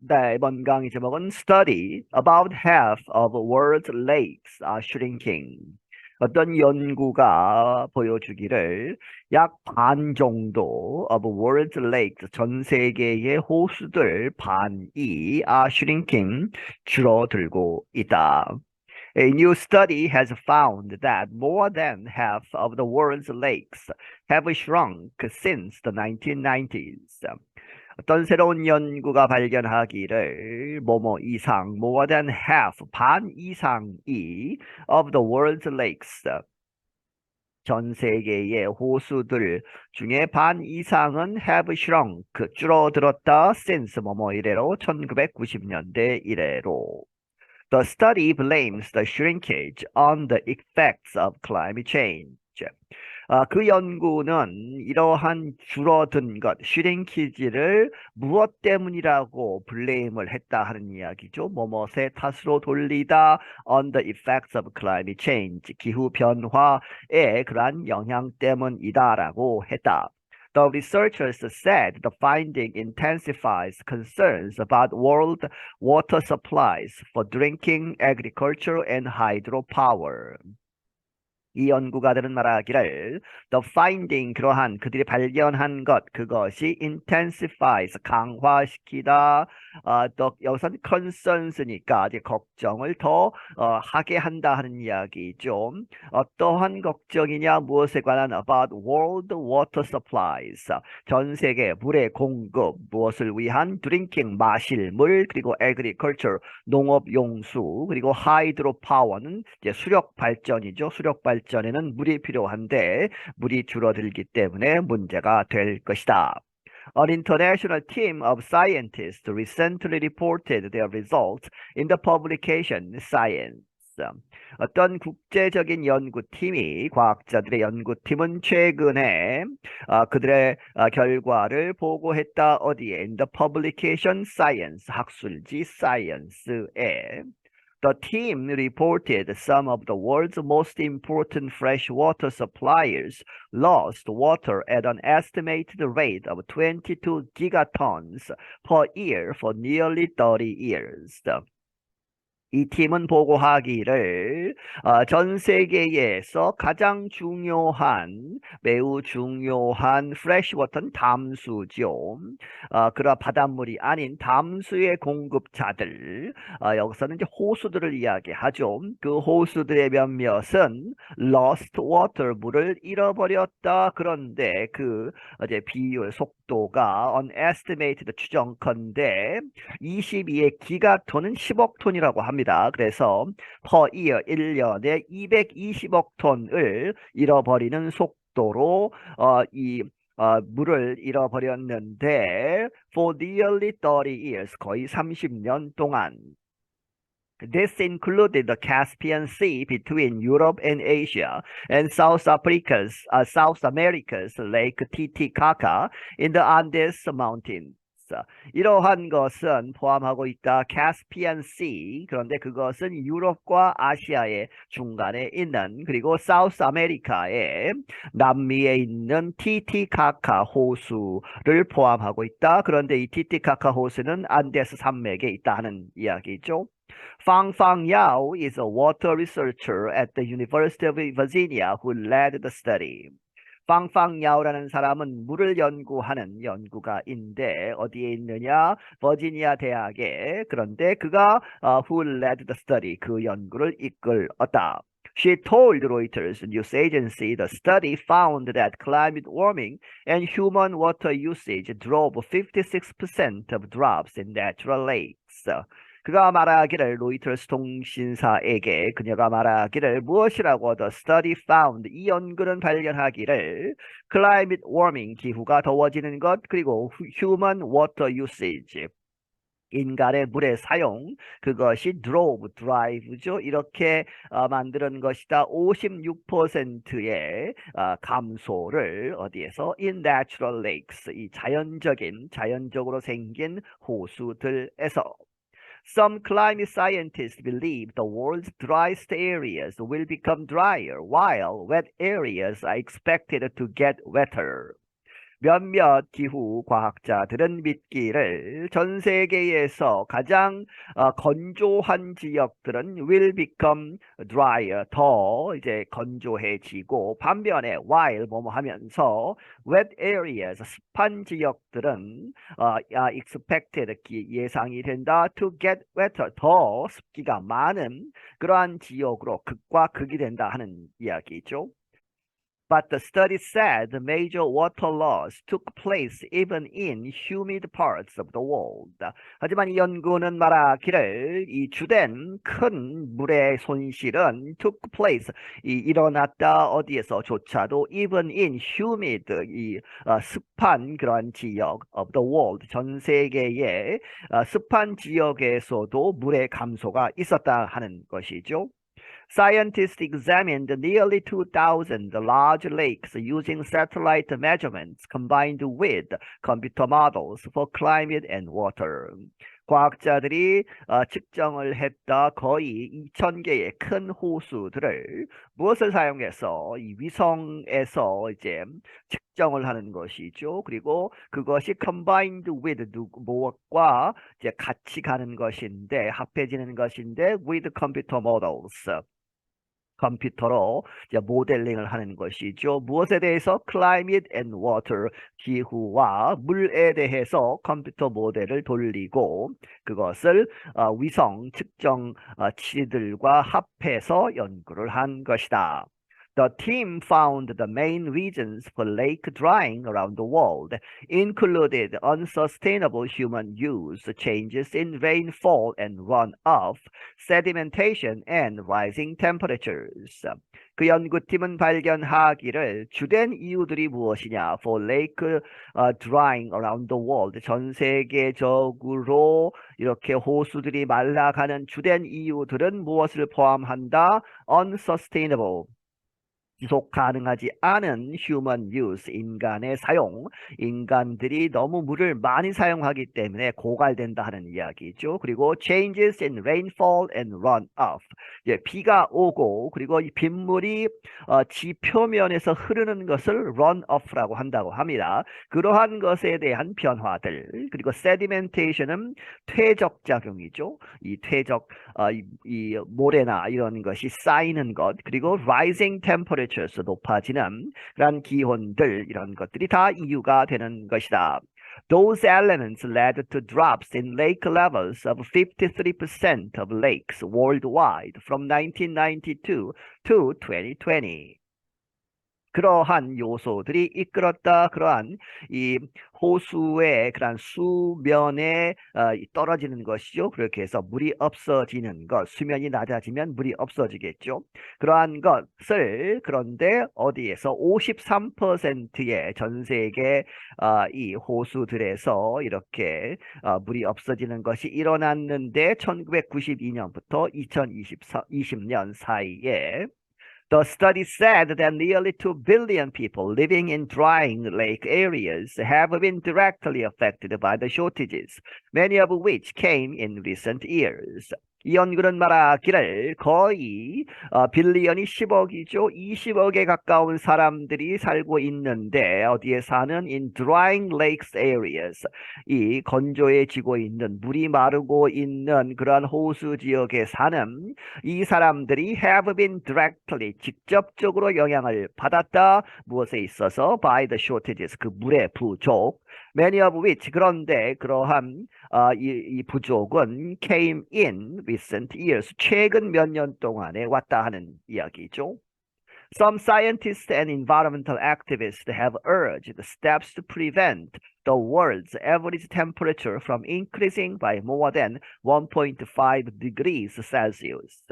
네, 이번 강의 제목은 Study about half of world's lakes are shrinking. 어떤 연구가 보여주기를 약 반 정도 of world's lakes, 전 세계의 호수들 반이 are shrinking, 줄어들고 있다. A new study has found that more than half of the world's lakes have shrunk since the 1990s. 어떤 새로운 연구가 발견하기를 뭐뭐 이상, more than half, 반 이상이 of the world's lakes, 전 세계의 호수들 중에 반 이상은 have shrunk, 줄어들었다 since 뭐뭐 이래로 1990년대 이래로. The study blames the shrinkage on the effects of climate change. 아, 그 연구는 이러한 줄어든 것, 슈링키지를 무엇 때문이라고 블레임을 했다 하는 이야기죠. 뭐뭐의 탓으로 돌리다 on the effects of climate change, 기후 변화의 그러한 영향 때문이다라고 했다. The researchers said the finding intensifies concerns about world water supplies for drinking, agriculture, and hydropower. 이 연구가들은 말하기를 the finding 그러한 그들이 발견한 것 그것이 intensifies 강화시키다 어, 또 여기서는 concerns니까 이제 걱정을 더 어, 하게 한다 하는 이야기죠. 어떠한 걱정이냐 무엇에 관한 about world water supplies 전 세계 물의 공급 무엇을 위한 drinking 마실 물 그리고 agriculture 농업 용수 그리고 hydropower는 이제 수력 발전이죠. 수력 발전 발전에는 물이 필요한데 물이 줄어들기 때문에 문제가 될 것이다. An international team of scientists recently reported their results in the publication Science. 어떤 국제적인 연구팀이 과학자들의 연구팀은 최근에 어, 그들의 어, 결과를 보고했다 어디에 in the publication Science 학술지 Science에 The team reported some of the world's most important freshwater suppliers lost water at an estimated rate of 22 gigatons per year for nearly 30 years. 이 팀은 보고하기를 어, 전 세계에서 가장 중요한 매우 중요한 프레시워터는 담수죠. 어, 그런 바닷물이 아닌 담수의 공급자들 어, 여기서는 이제 호수들을 이야기하죠. 그 호수들의 몇몇은 lost water 물을 잃어버렸다. 그런데 그 이제 비율 속 도가 unestimated 추정컨대 22의 기가톤은 10억 톤이라고. 합니다. 그래서 per year 1년에 220억 톤을 잃어버리는 속도로 어, 이 어, 물을 잃어버렸는데 for nearly 30 years 거의 30년 동안 This included the Caspian Sea between Europe and Asia and South Africa's uh, South America's Lake Titicaca in the Andes Mountains. 이러한 것은 포함하고 있다. Caspian Sea. 그런데 그것은 유럽과 아시아의 중간에 있는 그리고 사우스 아메리카의 남미에 있는 티티카카 호수를 포함하고 있다. 그런데 이 티티카카 호수는 안데스 산맥에 있다 하는 이야기죠. Fang Fang Yao is a water researcher at the University of Virginia who led the study. 빵빵야오라는 사람은 물을 연구하는 연구가인데 어디에 있느냐? 버지니아 대학에 그런데 그가 uh, who led the study 그 연구를 이끌었다. She told Reuters news agency the study found that climate warming and human water usage drove 56% of drops in natural lakes. 그가 말하기를 로이터스 통신사에게 그녀가 말하기를 무엇이라고 the study found 이 연구는 발견하기를 climate warming 기후가 더워지는 것 그리고 human water usage 인간의 물의 사용 그것이 drove, drive죠. 이렇게 어, 만드는 것이다. 56%의 어, 감소를 어디에서 in natural lakes 이 자연적인 자연적으로 생긴 호수들에서 Some climate scientists believe the world's driest areas will become drier, while wet areas are expected to get wetter. 몇몇 기후 과학자들은 믿기를 전 세계에서 가장 어, 건조한 지역들은 will become drier 더 이제 건조해지고 반면에 while 뭐뭐 하면서 wet areas 습한 지역들은 어, 아, expected 기- 예상이 된다 to get wetter 더 습기가 많은 그러한 지역으로 극과 극이 된다 하는 이야기죠. But the study said major water loss took place even in humid parts of the world. 하지만 이 연구는 말하기를 이 주된 큰 물의 손실은 took place 이 일어났다 어디에서조차도 even in humid 이 어, 습한 그러한 지역 of the world 전 세계의 어, 습한 지역에서도 물의 감소가 있었다 하는 것이죠. Scientists examined nearly 2,000 large lakes using satellite measurements combined with computer models for climate and water. 과학자들이 어, 측정을 했다 거의 2,000개의 큰 호수들을 무엇을 사용해서 이 위성에서 이제 측정을 하는 것이죠. 그리고 그것이 combined with 누- 무엇과 이제 같이 가는 것인데 합해지는 것인데 with computer models. 컴퓨터로 모델링을 하는 것이죠. 무엇에 대해서 climate and water 기후와 물에 대해서 컴퓨터 모델을 돌리고 그것을 어, 위성 측정 어, 치들과 합해서 연구를 한 것이다. The team found the main reasons for lake drying around the world included unsustainable human use, changes in rainfall and runoff, sedimentation, and rising temperatures. 그 연구팀은 발견하기를 주된 이유들이 무엇이냐? For lake uh, drying around the world. 전 세계적으로 이렇게 호수들이 말라가는 주된 이유들은 무엇을 포함한다? Unsustainable. 지속 가능하지 않은 human use, 인간의 사용, 인간들이 너무 물을 많이 사용하기 때문에 고갈된다 하는 이야기죠. 그리고 changes in rainfall and runoff. 예, 비가 오고 그리고 이 빗물이 어, 지표면에서 흐르는 것을 runoff라고 한다고 합니다. 그러한 것에 대한 변화들 그리고 sedimentation은 퇴적 작용이죠. 이 퇴적 어, 이, 이 모래나 이런 것이 쌓이는 것 그리고 rising temperatures 높아지는 그런 기온들 이런 것들이 다 이유가 되는 것이다. Those elements led to drops in lake levels of 53% of lakes worldwide from 1992 to 2020. 그러한 요소들이 이끌었다. 그러한 이 호수의 그러한 수면에 어, 이 떨어지는 것이죠. 그렇게 해서 물이 없어지는 것, 수면이 낮아지면 물이 없어지겠죠. 그러한 것을 그런데 어디에서 53%의 전 세계 어, 이 호수들에서 이렇게 어, 물이 없어지는 것이 일어났는데 1992년부터 2020년 사이에 The study said that nearly 2 billion people living in drying lake areas have been directly affected by the shortages, many of which came in recent years. 이 연구는 말하 기를 거의 어, 빌리언이 10억이죠. 20억에 가까운 사람들이 살고 있는데 어디에 사는? In drying lakes areas. 이 건조해지고 있는 물이 마르고 있는 그러한 호수 지역에 사는 이 사람들이 have been directly 직접적으로 영향을 받았다. 무엇에 있어서? By the shortages 그 물의 부족 many of which 그런데 그러한 어, 이, 이 부족은 came in recent years 최근 몇 년 동안에 왔다 하는 이야기죠. Some scientists and environmental activists have urged steps to prevent the world's average temperature from increasing by more than 1.5 degrees Celsius.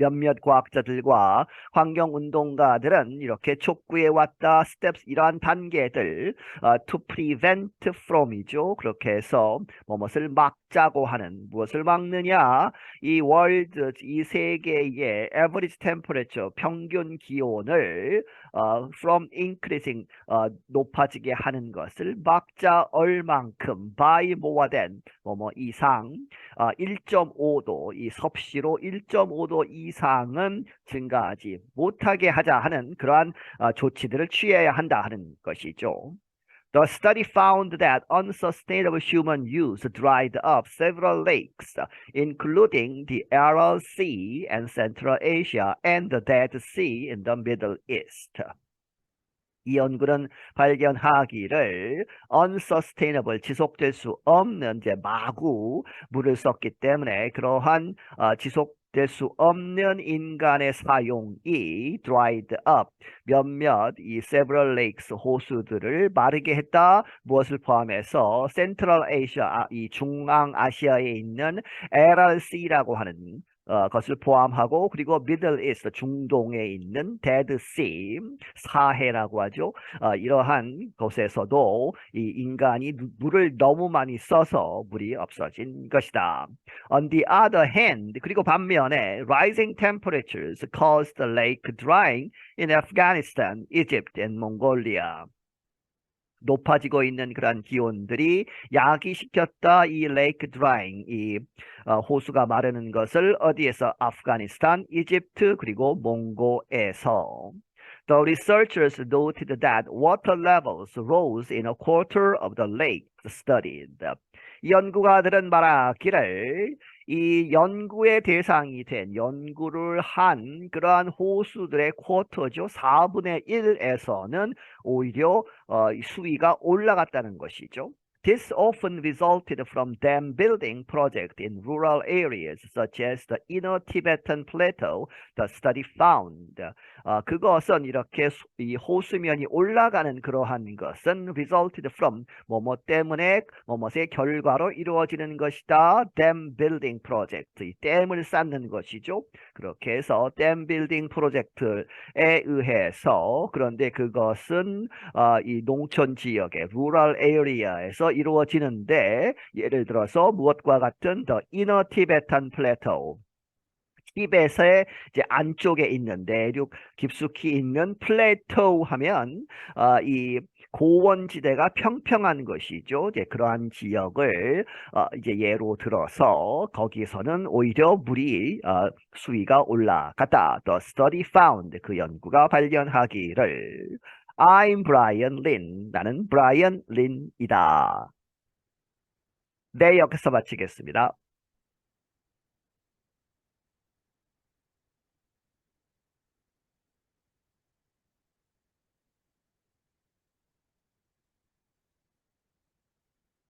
몇몇 과학자들과 환경운동가들은 이렇게 촉구해 왔다. Steps 이러한 단계들 어, to prevent from이죠. 그렇게 해서 무엇을 막자고 하는 무엇을 막느냐. 이 월드 이 세계의 average temperature 평균 기온을 어, from increasing 어, 높아지게 하는 것을 막자. 얼만큼 by more than 뭐뭐 이상. 어, 1.5도 이 섭씨로 1.5도 이 상은 증가하지 못하게 하자 하는 그러한 어, 조치들을 취해야 한다 하는 것이죠. The study found that unsustainable human use dried up several lakes, including the Aral Sea in Central Asia and the Dead Sea in the Middle East. 이 연구는 발견하기를 unsustainable 지속될 수 없는 이제 마구 물을 썼기 때문에 그러한 어, 지속 될 수 없는 인간의 사용이 dried up 몇몇 이 several lakes 호수들을 마르게 했다. 무엇을 포함해서 Central 아, 이 중앙 아시아에 있는 LRC라고 하는 어, 것을 포함하고 그리고 Middle East 중동에 있는 Dead Sea 사해라고 하죠. 어, 이러한 곳에서도 이 인간이 누- 물을 너무 많이 써서 물이 없어진 것이다. On the other hand, 그리고 반면에 rising temperatures caused the lake drying in Afghanistan, Egypt, and Mongolia. 높아지고 있는 그러한 기온들이 야기시켰다. 이 레이크 드라잉 이 어, 호수가 마르는 것을 어디에서? 아프가니스탄, 이집트 그리고 몽고에서. The researchers noted that water levels rose in a quarter of the lakes studied. 이 연구가들은 말하기를 이 연구의 대상이 된 연구를 한 그러한 호수들의 쿼터죠. 4분의 1에서는 오히려 어, 이 수위가 올라갔다는 것이죠. This often resulted from dam building project in rural areas such as the inner Tibetan plateau, the study found. 어, 그것은 이렇게 수- 이 호수면이 올라가는 그러한 것은 resulted from 뭐뭐 때문에 뭐뭐의 결과로 이루어지는 것이다. dam building project. 이 댐을 쌓는 것이죠. 그렇게 해서 댐 빌딩 프로젝트에 의해서 그런데 그것은 어, 이 농촌 지역의 rural area에서 이루어지는데 예를 들어서 무엇과 같은 the inner Tibetan plateau 티벳의 이제 안쪽에 있는 내륙 깊숙이 있는 플레이토 하면 어, 이 고원지대가 평평한 것이죠. 이제 그러한 지역을 어, 이제 예로 들어서 거기서는 오히려 물이 어, 수위가 올라갔다. The study found 그 연구가 발견하기를 I'm Brian Lin. 나는 브라이언 린이다. 네, 여기서 마치겠습니다.